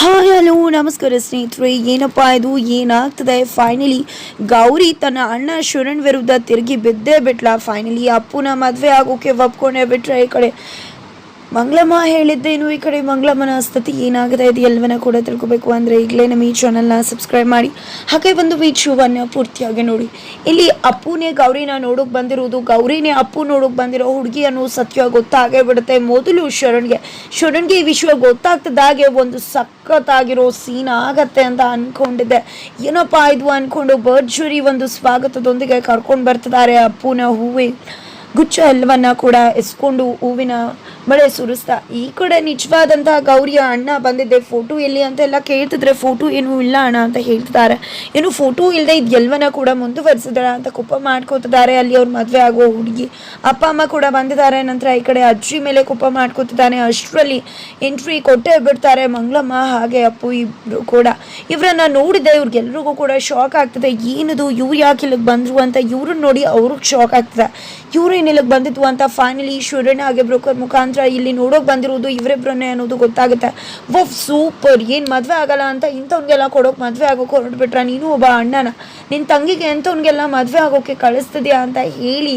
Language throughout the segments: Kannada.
ಹಾಯ್, ಹಲೋ, ನಮಸ್ಕಾರ ಸ್ನೇಹಿತರೆ. ಏನಪ್ಪ ಇದು? ಏನಾಗ್ತದೆ? ಫೈನಲಿ ಗೌರಿ ತನ್ನ ಅಣ್ಣ ಶರಣ್ ವಿರುದ್ಧ ತಿರುಗಿ ಬಿದ್ದೇ ಬಿಟ್ಲ. ಫೈನಲಿ ಅಪ್ಪುನ ಮದುವೆ ಆಗೋಕೆ ಒಪ್ಕೊಂಡೇ ಬಿಟ್ರೆ ಈ ಕಡೆ. ಮಂಗಳಮ್ಮ ಹೇಳಿದ್ದೇನು ಈ ಕಡೆ ಮಂಗಳಮ್ಮನ ಸ್ಥಿತಿ ಏನಾಗಿದೆ ಇದು ಎಲ್ಲವನ್ನ ಕೂಡ ತಿಳ್ಕೊಬೇಕು ಅಂದರೆ ಈಗಲೇ ನಮ್ಮ ಈ ಚಾನಲ್ನ ಸಬ್ಸ್ಕ್ರೈಬ್ ಮಾಡಿ. ಹಾಗೆ ಒಂದು ವಿಡಿಯೋವನ್ನು ಪೂರ್ತಿಯಾಗಿ ನೋಡಿ. ಇಲ್ಲಿ ಅಪ್ಪುನೇ, ಗೌರಿನ ನೋಡೋಕೆ ಬಂದಿರೋದು. ಗೌರಿನೇ ಅಪ್ಪು ನೋಡೋಕೆ ಬಂದಿರೋ ಹುಡುಗಿ ಅನ್ನೋ ಸತ್ಯ ಗೊತ್ತಾಗೇ ಬಿಡುತ್ತೆ. ಮೊದಲು ಶರಣ್ಗೆ. ಶರಣ್ಗೆ ಈ ವಿಷಯ ಗೊತ್ತಾಗ್ತದಾಗೆ ಒಂದು ಸಖತ್ತಾಗಿರೋ ಸೀನ್ ಆಗತ್ತೆ ಅಂತ ಅಂದ್ಕೊಂಡಿದ್ದೆ ಏನಪ್ಪಾ ಇದು ಅನ್ಕೊಂಡು ಭರ್ಜರಿ ಒಂದು ಸ್ವಾಗತದೊಂದಿಗೆ ಕರ್ಕೊಂಡು ಬರ್ತಿದ್ದಾರೆ ಅಪ್ಪುನ ಹೂವಿ. ಗುಚ್ಚ ಎಲ್ಲವನ್ನ ಕೂಡ ಎಸ್ಕೊಂಡು ಹೂವಿನ ಮಳೆ ಸುರಿಸ್ತಾ ಈ ಕಡೆ ನಿಜವಾದಂತಹ ಗೌರಿಯ ಅಣ್ಣ ಬಂದಿದ್ದೆ. ಫೋಟೋ ಎಲ್ಲಿ ಅಂತ ಎಲ್ಲ ಕೇಳ್ತಿದ್ರೆ ಫೋಟೋ ಏನು ಇಲ್ಲ ಅಣ್ಣ ಅಂತ ಹೇಳ್ತಿದ್ದಾರೆ. ಏನು ಫೋಟೋ ಇಲ್ಲದೆ ಇದು ಎಲ್ವನ ಕೂಡ ಮುಂದುವರಿಸಿದಾರ ಅಂತ ಕುಪ್ಪ ಮಾಡ್ಕೋತಿದ್ದಾರೆ. ಅಲ್ಲಿ ಅವ್ರ ಮದುವೆ ಆಗೋ ಹುಡುಗಿ. ಅಪ್ಪ, ಅಮ್ಮ ಕೂಡ ಬಂದಿದ್ದಾರೆ. ನಂತರ ಈ ಕಡೆ ಅಜ್ಜಿ ಮೇಲೆ ಕುಪ್ಪ ಮಾಡ್ಕೋತಿದ್ದಾನೆ. ಅಷ್ಟರಲ್ಲಿ ಎಂಟ್ರಿ ಕೊಟ್ಟೆ ಬಿಡ್ತಾರೆ. ಮಂಗಳಮ್ಮ ಹಾಗೆ ಅಪ್ಪು ಇಬ್ರು ಕೂಡ. ಇವರನ್ನ ನೋಡಿದೆ ಇವ್ರಿಗೆಲ್ರಿಗೂ ಕೂಡ ಶಾಕ್ ಆಗ್ತದೆ. ಏನದು? ಇವ್ರು ಯಾಕೆ ಇಲ್ಲಿಗೆ ಬಂದ್ರು ಅಂತ? ಇವ್ರನ್ನ ನೋಡಿ ಅವ್ರಿಗೆ ಶಾಕ್ ಆಗ್ತದೆ. ಇವ್ರು ಏನಿಲ್ಲಿಗೆ ಬಂದಿದ್ವು ಅಂತ ಫೈನಲಿ ಶೂರಣ್ಣ ಹಾಗೆ ಬ್ರೋಕರ್ ಮುಖಾಂತರ ಇಲ್ಲಿ ನೋಡೋಕೆ ಬಂದಿರೋದು ಇವರಿಬ್ರನ್ನೇ ಅನ್ನೋದು ಗೊತ್ತಾಗುತ್ತೆ. ಓ ಸೂಪರ್, ಏನು ಮದುವೆ ಆಗಲ್ಲ ಅಂತ ಇಂಥವ್ನಿಗೆಲ್ಲ ಕೊಡೋಕೆ ಮದುವೆ ಆಗೋಕೆ ಹೊರಟ್ಬಿಟ್ರ ನೀನು ಒಬ್ಬ ಅಣ್ಣನ. ನಿನ್ನ ತಂಗಿಗೆ ಎಂಥವ್ನಿಗೆಲ್ಲ ಮದುವೆ ಆಗೋಕೆ ಕಳಿಸ್ತಿದ್ಯಾ ಅಂತ ಹೇಳಿ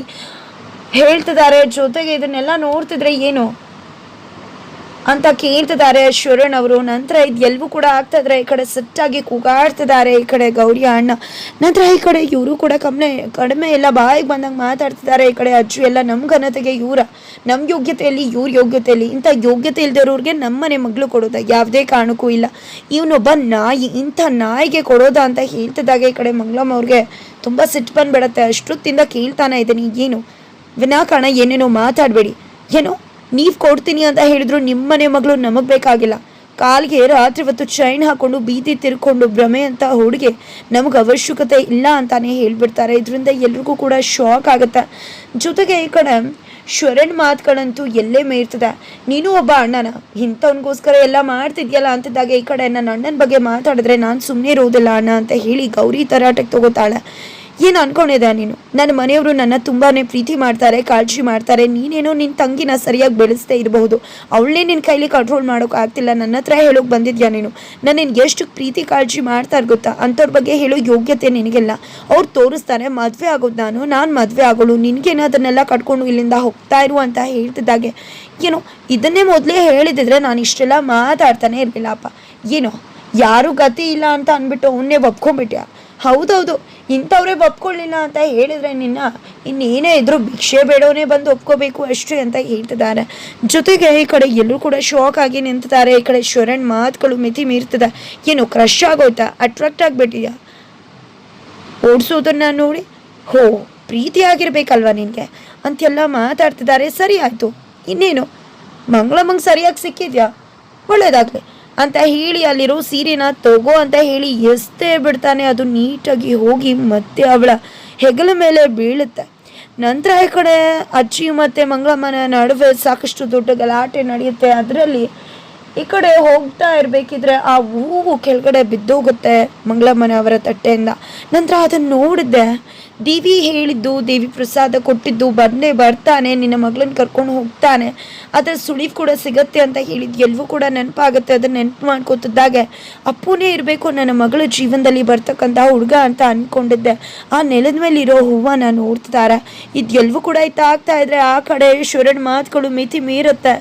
ಹೇಳ್ತಿದ್ದಾರೆ. ಜೊತೆಗೆ ಇದನ್ನೆಲ್ಲ ನೋಡ್ತಿದ್ರೆ ಏನು? ಅಂತ ಕೇಳ್ತಿದ್ದಾರೆ ಶರಣ್ ಅವರು. ನಂತರ ಇದು ಎಲ್ಲವೂ ಕೂಡ ಆಗ್ತಾಯಿದ್ರೆ ಈ ಕಡೆ ಸಿಟ್ಟಾಗಿ ಕೂಗಾಡ್ತಿದ್ದಾರೆ ಈ ಕಡೆ ಗೌರಿ ಅಣ್ಣ. ನಂತರ ಈ ಕಡೆ ಇವರು ಕೂಡ ಕಮ್ಮನೆ ಕಡಿಮೆ ಎಲ್ಲ ಬಾಯಿಗೆ ಬಂದಂಗೆ ಮಾತಾಡ್ತಿದ್ದಾರೆ. ಈ ಕಡೆ ಅಜ್ಜು ಎಲ್ಲ ನಮ್ಮ ಘನತೆಗೆ ಇವರ. ನಮ್ಮ ಯೋಗ್ಯತೆಯಲ್ಲಿ ಇವ್ರ ಯೋಗ್ಯತೆಯಲ್ಲಿ ಇಂಥ ಯೋಗ್ಯತೆ ಇಲ್ದಿರೋರಿಗೆ ನಮ್ಮನೆ ಮಗಳು ಕೊಡೋದ ಯಾವುದೇ ಕಾರಣಕ್ಕೂ ಇಲ್ಲ. ಇವನೊಬ್ಬ ನಾಯಿ, ಇಂಥ ನಾಯಿಗೆ ಕೊಡೋದ ಅಂತ ಹೇಳ್ತಿದ್ದಾಗ ಈ ಕಡೆ ಮಂಗಳಮ್ಮ ಅವ್ರಿಗೆ. ತುಂಬ ಸಿಟ್ಟು ಬಂದುಬಿಡತ್ತೆ. ಅಷ್ಟೊತ್ತಿಂದ ಕೇಳ್ತಾನೆ ಇದ್ದೀನಿ. ಏನು ವಿನಾಕಾರಣ ಏನೇನೋ ಮಾತಾಡಬೇಡಿ. ಏನೋ? ನೀವು ಕೊಡ್ತೀನಿ ಅಂತ ಹೇಳಿದ್ರು ನಿಮ್ಮನೆ ಮಗಳು ನಮಗೆ ಬೇಕಾಗಿಲ್ಲ. ಕಾಲಿಗೆ ರಾತ್ರಿ ಹೊತ್ತು ಚೈನ್ ಹಾಕೊಂಡು ಬೀದಿ ತಿರ್ಕೊಂಡು ಭ್ರಮೆ ಅಂತ ಹುಡುಗಿ ನಮಗೆ ಅವಶ್ಯಕತೆ ಇಲ್ಲ ಅಂತಾನೆ ಹೇಳ್ಬಿಡ್ತಾರೆ. ಇದರಿಂದ ಎಲ್ರಿಗೂ ಕೂಡ ಶಾಕ್ ಆಗುತ್ತೆ. ಜೊತೆಗೆ ಈ ಕಡೆ ಶರಣ್ ಮಾತುಗಳಂತೂ ಎಲ್ಲೇ ಮೇರ್ತದೆ ನೀನು ಒಬ್ಬ ಅಣ್ಣನ, ಇಂಥವನಿಗೋಸ್ಕರ ಎಲ್ಲ ಮಾಡ್ತಿದ್ಯಲ್ಲ ಅಂತಿದ್ದಾಗ ಈ ಕಡೆ ನನ್ನ ಅಣ್ಣನ ಬಗ್ಗೆ ಮಾತಾಡಿದ್ರೆ ನಾನು ಸುಮ್ಮನೆ ಇರೋದಿಲ್ಲ ಅಣ್ಣ ಅಂತ ಹೇಳಿ ಗೌರಿ ತರಾಟಕ್ಕೆ ತಗೋತಾಳೆ. ಏನು ಅನ್ಕೊಂಡಿದ್ದೆ ನೀನು? ನನ್ನ ಮನೆಯವರು ನನ್ನ ತುಂಬಾ ಪ್ರೀತಿ ಮಾಡ್ತಾರೆ, ಕಾಳಜಿ ಮಾಡ್ತಾರೆ, ನೀನೇನೋ ನಿನ್ನ ತಂಗಿನ ಸರಿಯಾಗಿ ಬೆಳೆಸ್ದೇ ಇರಬಹುದು. ಅವಳನ್ನೇ ನಿನ್ನ ಕೈಲಿ ಕಂಟ್ರೋಲ್ ಮಾಡೋಕೆ ಆಗ್ತಿಲ್ಲ, ನನ್ನ ಹತ್ರ ಹೇಳೋಕೆ ಬಂದಿದ್ಯಾ ನೀನು? ನಾನು ನಿನ್ಗೆ ಎಷ್ಟು ಪ್ರೀತಿ, ಕಾಳಜಿ ಮಾಡ್ತಾರೆ ಗೊತ್ತಾ? ಅಂಥವ್ರ ಬಗ್ಗೆ ಹೇಳೋ ಯೋಗ್ಯತೆ ನಿನಗೆಲ್ಲ. ಅವ್ರು ತೋರಿಸ್ತಾರೆ, ಮದುವೆ ಆಗೋದು ನಾನು ನಾನು ಮದುವೆ ಆಗೋಳು, ನಿನಗೇನು ಅದನ್ನೆಲ್ಲ ಕಟ್ಕೊಂಡು ಇಲ್ಲಿಂದ ಹೋಗ್ತಾ ಇರು ಅಂತ ಹೇಳ್ತಿದ್ದಾಗೆ. ಏನು, ಇದನ್ನೇ ಮೊದಲೇ ಹೇಳಿದಿದ್ರೆ ನಾನು ಇಷ್ಟೆಲ್ಲ ಮಾತಾಡ್ತಾನೆ ಇರಲಿಲ್ಲಪ್ಪ ಏನು, ಯಾರು ಗತಿ ಇಲ್ಲ ಅಂತ ಅಂದ್ಬಿಟ್ಟು ಅವನ್ನೇ ಒಪ್ಕೊಂಡ್ಬಿಟ್ಯಾ? ಹೌದೌದು, ಇಂಥವ್ರೇ ಒಪ್ಕೊಳ್ಳಿಲ್ಲ ಅಂತ ಹೇಳಿದ್ರೆ ನಿನ್ನ ಇನ್ನೇನೇ ಇದ್ರು ಭಿಕ್ಷೆ ಬೇಡವನೇ ಬಂದು ಒಪ್ಕೋಬೇಕು ಅಷ್ಟು ಅಂತ ಹೇಳ್ತಿದ್ದಾರೆ. ಜೊತೆಗೆ ಈ ಕಡೆ ಎಲ್ಲರೂ ಕೂಡ ಶಾಕ್ ಆಗಿ ನಿಂತಿದ್ದಾರೆ. ಈ ಕಡೆ ಶರಣ್ ಮಾತುಗಳು ಮಿತಿ ಮೀರ್ತದೆ. ಏನು ಕ್ರಶ್ ಆಗೋಯ್ತಾ? ಅಟ್ರಾಕ್ಟ್ ಆಗಿಬಿಟ್ಟಿದ್ಯಾ ಓಡಿಸೋದನ್ನ ನೋಡಿ? ಹೋ ಪ್ರೀತಿ ಆಗಿರ್ಬೇಕಲ್ವಾ ನಿನಗೆ? ಅಂತೆಲ್ಲ ಮಾತಾಡ್ತಿದ್ದಾರೆ. ಸರಿ ಆಯಿತು. ಇನ್ನೇನು? ಮಂಗಳಮ್ಮಂಗೆ ಸರಿಯಾಗಿ ಸಿಕ್ಕಿದ್ಯಾ? ಒಳ್ಳೇದಾಗಲಿ. ಅಂತ ಹೇಳಿ ಅಲ್ಲಿರೋ ಸೀರೆನ ತಗೋ ಅಂತ ಹೇಳಿ ಎಸ್ತೇ ಬಿಡ್ತಾನೆ. ಅದು ನೀಟಾಗಿ ಹೋಗಿ ಮತ್ತೆ ಅವಳ ಹೆಗಲ ಮೇಲೆ ಬೀಳುತ್ತೆ. ನಂತರ ಈ ಕಡೆ ಅಜ್ಜಿ ಮತ್ತು ಮಂಗಳಮ್ಮನ ನಡುವೆ ಸಾಕಷ್ಟು ದೊಡ್ಡ ಗಲಾಟೆ ನಡೆಯುತ್ತೆ. ಅದರಲ್ಲಿ ಈ ಕಡೆ ಹೋಗ್ತಾ ಇರಬೇಕಿದ್ರೆ ಆ ಹೂವು ಕೆಳಗಡೆ ಬಿದ್ದೋಗುತ್ತೆ ಮಂಗಳಮ್ಮನ ಅವರ ತಟ್ಟೆಯಿಂದ. ನಂತರ ಅದನ್ನು ನೋಡಿದೆ ದೇವಿ ಹೇಳಿದ್ದು, ದೇವಿ ಪ್ರಸಾದ ಕೊಟ್ಟಿದ್ದು ಬಂದೇ ಬರ್ತಾನೆ, ನಿನ್ನ ಮಗಳನ್ನ ಕರ್ಕೊಂಡು ಹೋಗ್ತಾನೆ. ಅದರ ಸುಳಿವು ಕೂಡ ಸಿಗತ್ತೆ ಅಂತ ಹೇಳಿದ್ದು ಎಲ್ಲವೂ ಕೂಡ ನೆನಪಾಗುತ್ತೆ ಅದನ್ನ ನೆನಪು ಮಾಡ್ಕೋತಿದ್ದಾಗೆ. ಅಪ್ಪುನೇ ಇರಬೇಕು ನನ್ನ ಮಗಳ ಜೀವನದಲ್ಲಿ ಬರ್ತಕ್ಕಂಥ ಹುಡುಗ ಅಂತ ಅಂದ್ಕೊಂಡಿದ್ದೆ ಆ ನೆಲದ ಮೇಲೆ ಇರೋ ಹೂವನ್ನ ನೋಡ್ತಿದ್ದಾರೆ ಇದು ಎಲ್ಲವೂ ಕೂಡ ಇತ್ತಾಗ್ತಾ ಇದ್ರೆ ಆ ಕಡೆ ಶರಣ್ ಮಾತುಗಳು ಮಿತಿ ಮೀರುತ್ತೆ.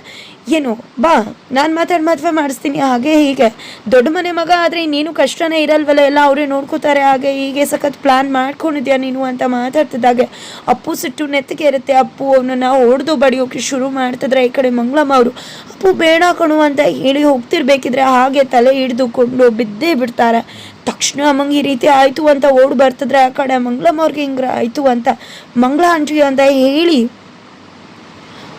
ಏನು? ಬಾ, ನಾನು ಮಾತಾಡಿ ಮದುವೆ ಮಾಡಿಸ್ತೀನಿ. ಹಾಗೆ ಹೀಗೆ. ದೊಡ್ಡ ಮನೆ ಮಗ ಆದರೆ ಇನ್ನೇನು ಕಷ್ಟನೇ ಇರಲ್ವಲ್ಲ? ಎಲ್ಲ ಅವರೇ ನೋಡ್ಕೋತಾರೆ. ಹಾಗೆ ಹೀಗೆ ಸಖತ್ ಪ್ಲಾನ್ ಮಾಡ್ಕೊಂಡಿದ್ಯಾ ನೀನು ಅಂತ ಮಾತಾಡ್ತಿದ್ದಾಗೆ ಅಪ್ಪು ಸಿಟ್ಟು ನೆತ್ತಿಗೆ ಇರುತ್ತೆ ಅಪ್ಪು ಅವನನ್ನು ಹೊಡೆದು ಬಡಿಯೋಕೆ ಶುರು ಮಾಡ್ತಿದ್ರೆ ಈ ಕಡೆ ಮಂಗಳಮ್ಮ ಅವರು, ಅಪ್ಪು ಬೇಡ ಕಣು ಅಂತ ಹೇಳಿ ಹೋಗ್ತಿರ್ಬೇಕಿದ್ರೆ ಹಾಗೆ ತಲೆ ಹಿಡಿದುಕೊಂಡು ಬಿದ್ದೇ ಬಿಡ್ತಾರೆ. ತಕ್ಷಣ ಅಮ್ಮಂಗೆ ಈ ರೀತಿ ಆಯಿತು ಅಂತ ಓಡಿ ಬರ್ತಿದ್ರೆ ಆ ಕಡೆ ಮಂಗಳಮ್ಮ ಅವ್ರಿಗೆ ಹಿಂಗೆ ಆಯಿತು ಅಂತ ಮಂಗಳ ಆಂಟಿ ಅಂತ ಹೇಳಿ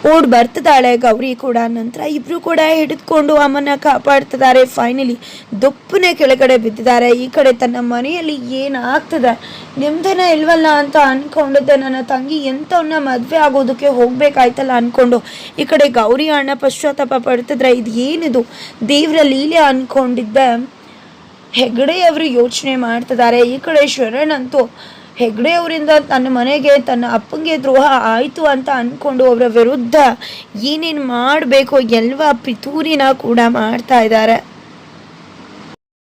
ಓಡ್ ಬರ್ತಿದ್ದಾಳೆ ಗೌರಿ ಕೂಡ. ನಂತರ ಇಬ್ರು ಕೂಡ ಹಿಡಿದುಕೊಂಡು ಅಮ್ಮನ ಕಾಪಾಡ್ತಿದ್ದಾರೆ. ಫೈನಲಿ ದೊಪ್ಪನೆ ಕೆಳಗಡೆ ಬಿದ್ದಿದ್ದಾರೆ. ಈ ಕಡೆ ತನ್ನ ಮನೆಯಲ್ಲಿ ಏನಾಗ್ತದೆ? ನಿಮ್ದೇನ ಇಲ್ವಲ್ಲ ಅಂತ ಅನ್ಕೊಂಡಿದ್ದೆ. ನನ್ನ ತಂಗಿ ಎಂಥವನ್ನ ಮದುವೆ ಆಗೋದಕ್ಕೆ ಹೋಗ್ಬೇಕಾಯ್ತಲ್ಲ ಅನ್ಕೊಂಡು. ಈ ಕಡೆ ಗೌರಿ ಅಣ್ಣ ಪಶ್ಚಾತ್ತಾಪ ಪಡ್ತಿದ್ರೆ ಇದು ಏನಿದು ದೇವ್ರ ಲೀಲೆ ಅನ್ಕೊಂಡಿದ್ದೆ. ಹೆಗಡೆಯವರು ಯೋಚನೆ ಮಾಡ್ತಿದ್ದಾರೆ. ಈ ಕಡೆ ಶರಣ್ ಅಂತೂ ಹೆಗ್ಡೆ ಅವರಿಂದ ತನ್ನ ಮನೆಗೆ, ತನ್ನ ಅಪ್ಪಂಗೆ ದ್ರೋಹ ಆಯಿತು ಅಂತ ಅಂದ್ಕೊಂಡು ಅವರ ವಿರುದ್ಧ ಏನೇನು ಮಾಡಬೇಕು ಎಲ್ವ ಪಿತೂರಿನ ಕೂಡ ಮಾಡ್ತಾ ಇದ್ದಾರೆ.